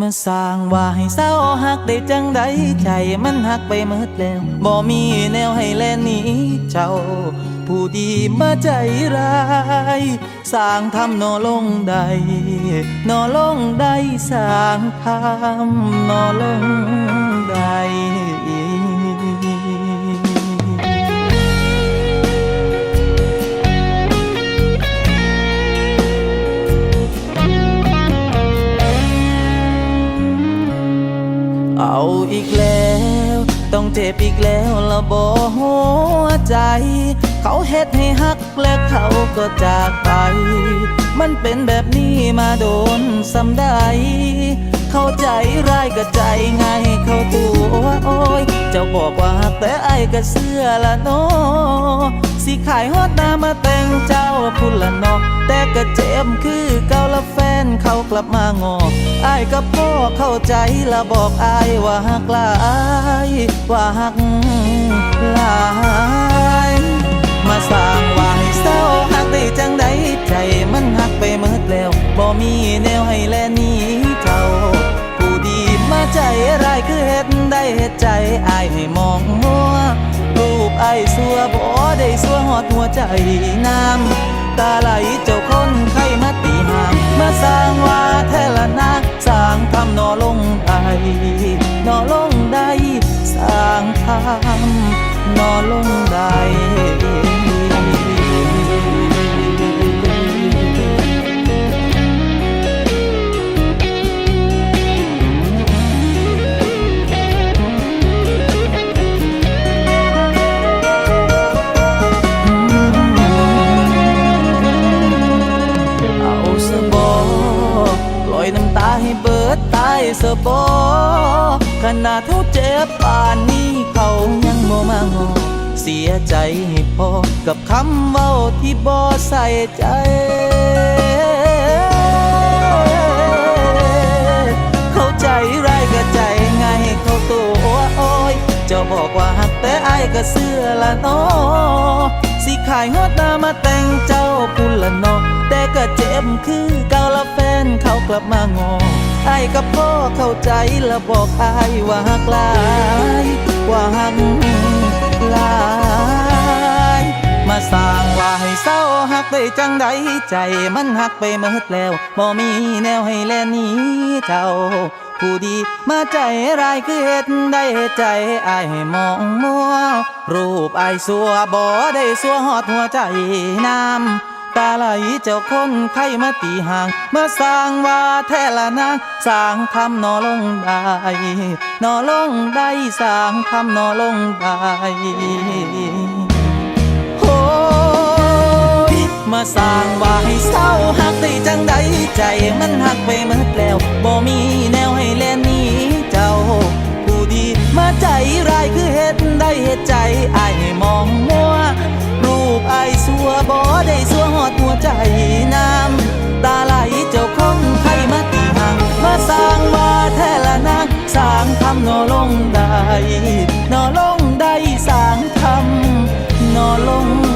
มาสร้างว่าให้เศร้าหักได้จังใดใจมันหักไปเมดแล้วบ่มีแนวให้แลนหนีเจ้า ผู้ดีมาใจร้ายสร้างทำนอลงใดนอลงใดสร้างทำนอลงใด อีกแล้ว ต้องเจ็บอีกแล้วละบอหัวใจ เขาเฮ็ดให้ฮักและเขาก็จากไป มันเป็นแบบนี้มาโดนสำได้เข้าใจร้ายก็ใจง่ายเข้าตัวโอ้ยเจ้าบอกว่าฮักแต่ไอ้ก็เสื้อละเนสิขายฮอดนามาแต่งเจ้าพุ่นละนาะแต่ก็เจ็บคือเก่าละแฟ เขากลับมางอไอ้ายกับพ่อเข้าใจละบอกไอ้ายว่าฮักลายว่าฮักลายมาสร้างว่าให้เศร้าหักได้จังใดใจมันหักไปหมดแล้วบ่มีแนวให้แลนี้เจ้าผู้ดีมาใจร้ายคือเฮ็ดได้เฮ็ดใจอายให้มองมัวรูปไอ้ายสัวบ่ได้สัวหอดหัวใจน้ำตาไหลเจ้าคนไข้มาตีหามมาสร้าานักสร้างทำนอลงได้นอลงได้ สร้างทำนอลงได้ อยน้ำตาให้เบิดตายสบอขนาดเท่าเจ็บป่านนี้เขายังบ่มางอเสียใจให้พอกับคำเว้าที่บ่ใส่ใจเข้าใจร้ายก็ใจง่ายเขาตัวอ้ยเจ้าบอกว่าหักแต่ไอายก็เสื้อละนาะสิขายฮอดหน้ามาแต่งเจ้าพุ่นละนาะแต่ก็เจ็บคือกากลับมางอไอ้กับพ่อเข้าใจและบอกไอายว่าหักลายว่าหักลายมาสร้างว่าให้เศร้าหักได้จังใดใจมันหักไปหมดแล้วบ่มีแนวให้แลนี้เจ้าผู้ดีมาใจร้ายคือเฮ็ดได้ใจไอ้มองมัว รูปไอายสัวบ่ได้สัวหอดหัวใจน้ำ ตาไหลเจ้าคนไข้มาตีห่างเมาสร้างว่าแท้ละนางสร้างทำนอลงได้นอลงได้สร้างทำนอลงได้โอ้ยมาสร้างว่าให้เศร้าหักได้จังใดใจมันหักไปหมดแล้วบ่มีแนวให้แลนนี้เจ้า ผู้ดีมาใจร้ายคือเฮ็ดได้เฮ็ดใจไอ้มองมัวรูปไอายสัวบ่ได้ำนอลงได้นอลงได้สร้างทำนอลง